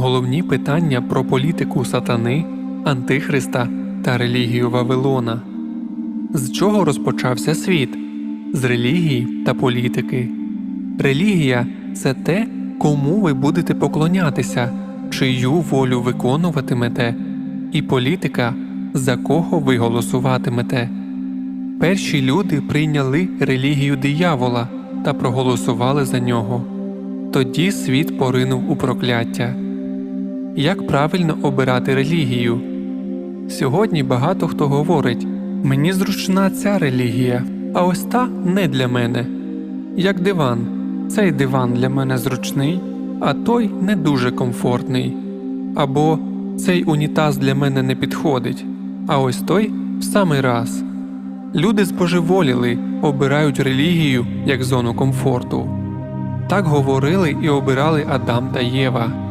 Головні питання про політику сатани, Антихриста та релігію Вавилона. З чого розпочався світ? З релігії та політики. Релігія це те, кому ви будете поклонятися, чию волю виконуватимете, і політика, за кого ви голосуватимете. Перші люди прийняли релігію диявола та проголосували за нього. Тоді світ поринув у прокляття. Як правильно обирати релігію? Сьогодні багато хто говорить мені зручна ця релігія, а ось та не для мене. Як диван, цей диван для мене зручний, а той не дуже комфортний. Або цей унітаз для мене не підходить, а ось той в самий раз. Люди збожеволіли, обирають релігію як зону комфорту. Так говорили і обирали Адам та Єва.